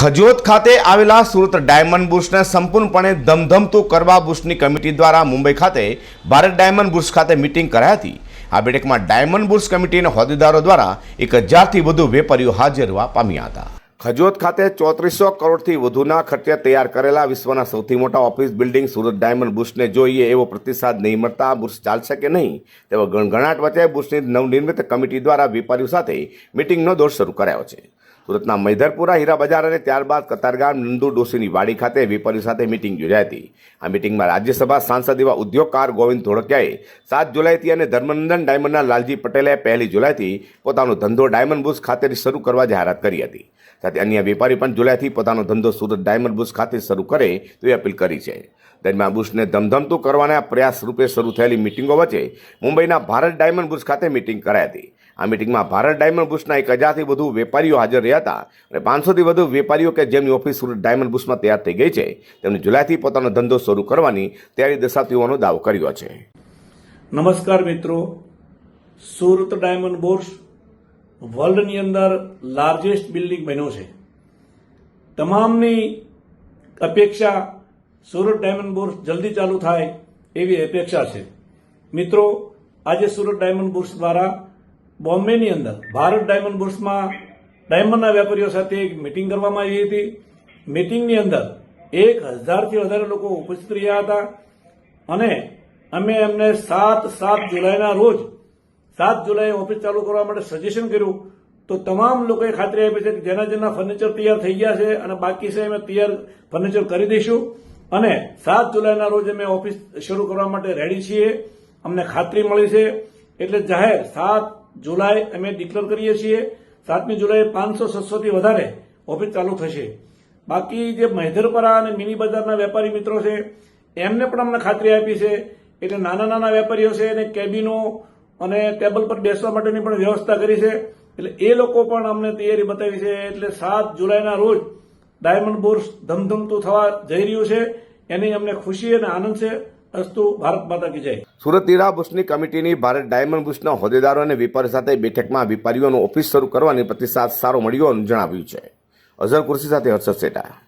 ખજોદ ખાતે આવેલા સુરત ડાયમંડ બુશને સંપૂર્ણપણે ધમધમતું કરવા બુશની કમિટી દ્વારા મુંબઈ ખાતે ભારત ડાયમંડ બુશ ખાતે મિટિંગ કરાઈ હતી. આ બેઠકમાં ડાયમંડ બુશ કમિટીના હોદ્દેદારો દ્વારા એક હજારથી વધુ વેપારીઓ હાજર રહેવા પામ્યા હતા. ખજોત ખાતે ચોત્રીસો કરોડથી વધુના ખર્ચે તૈયાર કરેલા વિશ્વના સૌથી મોટા ઓફિસ બિલ્ડિંગ સુરત ડાયમંડ બુશને જોઈએ એવો પ્રતિસાદ નહીં મળતા બુશ ચાલશે કે નહીં? તેવો ગણગણાટ વચ્ચે બુશની નવનિર્મિત કમિટી દ્વારા વેપારીઓ સાથે મિટિંગનો દોર શરૂ કરાયો છે. સુરતના મૈધરપુરા હીરા બજાર અને ત્યારબાદ કતારગામ નંદુ ડોસીની વાડી ખાતે વેપારીઓ સાથે મિટિંગ યોજાઈ હતી. આ મિટિંગમાં રાજ્યસભા સાંસદ એવા ઉદ્યોગકાર ગોવિંદ ધોળકિયાએ સાત જુલાઈથી અને ધર્મનંદન ડાયમંડના લાલજી પટેલે પહેલી જુલાઈથી પોતાનો ધંધો ડાયમંડ બુસ ખાતે શરૂ કરવા જાહેરાત કરી હતી. સાથે અન્ય વેપારી પણ જુલાઈથી પોતાનો ધંધો સુરત ડાયમંડ બુસ ખાતે શરૂ કરે તેવી અપીલ કરી છે. દરમિયાન બુશને ધમધમતું કરવાના પ્રયાસ રૂપે શરૂ થયેલી મિટિંગો વચ્ચે મુંબઈના ભારત ડાયમંડ બુશ ખાતે મિટિંગ કરાઈ હતી. આ મિટિંગમાં ભારત ડાયમંડ બુશના એક હજારથી વધુ વેપારીઓ હાજર રહ્યા હતા અને પાંચસોથી વધુ વેપારીઓ કે જેમની ઓફિસ સુરત ડાયમંડ બુશમાં તૈયાર થઈ ગઈ છે, તેમણે જુલાઈથી પોતાનો ધંધો શરૂ કરવાની તૈયારી દર્શાવતી હોવાનો દાવો કર્યો છે. નમસ્કાર મિત્રો. સુરત ડાયમંડ બોર્સ વર્લ્ડની અંદર લાર્જેસ્ટ બિલ્ડિંગ બન્યો છે. તમામની અપેક્ષા સુરત ડાયમંડ બોર્સ જલ્દી ચાલુ થાય એવી અપેક્ષા છે. મિત્રો, આજે સુરત ડાયમંડ બોર્સ દ્વારા બોમ્બેની અંદર ભારત ડાયમંડ બોર્સમાં ડાયમંડના વેપારીઓ સાથે એક મિટિંગ કરવામાં આવી હતી. મિટિંગની અંદર એક હજારથી વધારે લોકો ઉપસ્થિત રહ્યા હતા અને અમે એમને સાત સાત જુલાઈના રોજ, સાત જુલાઈ ઓફિસ ચાલુ કરવા માટે સજેશન કર્યું. તો તમામ લોકોએ ખાતરી આપી છે કે જેના જેના ફર્નિચર તૈયાર થઈ ગયા છે અને બાકી છે અમે તૈયાર ફર્નિચર કરી દઈશું. અને સાત જુલાઈના રોજ અમે ઓફિસ શરૂ કરવા માટે રેડી છીએ. અમને ખાતરી મળી છે. એટલે જાહેર સાત જુલાઈ અમે ડિક્લેર કરીએ છીએ, સાતમી જુલાઈ પાંચસો છસોથી વધારે ઓફિસ ચાલુ થશે. બાકી જે મહેધરપરા અને મિની બજારના વેપારી મિત્રો છે, એમને પણ અમને ખાતરી આપી છે, એટલે નાના નાના વેપારીઓ છે એને કેબિનો અને ટેબલ પર બેસવા માટેની પણ વ્યવસ્થા કરી છે, એટલે એ લોકો પણ અમને તૈયારી બતાવી છે, એટલે સાત જુલાઈના રોજ ડાયમંડ બોર્સ ધમધમતું થવા જઈ રહ્યું છે, એની અમને ખુશી અને આનંદ છે. અસ્તુ, ભારત માતા કી જય. સુરત હીરા બુશની કમિટીની ભારત ડાયમંડ બુશના હોદ્દેદારો અને વેપારી સાથે બેઠકમાં વેપારીઓનો ઓફિસ શરૂ કરવાની પ્રતિસાદ સારો મળ્યો જણાવ્યું છે. અઝર કુર્સી સાથે હર્ષદ સેટા.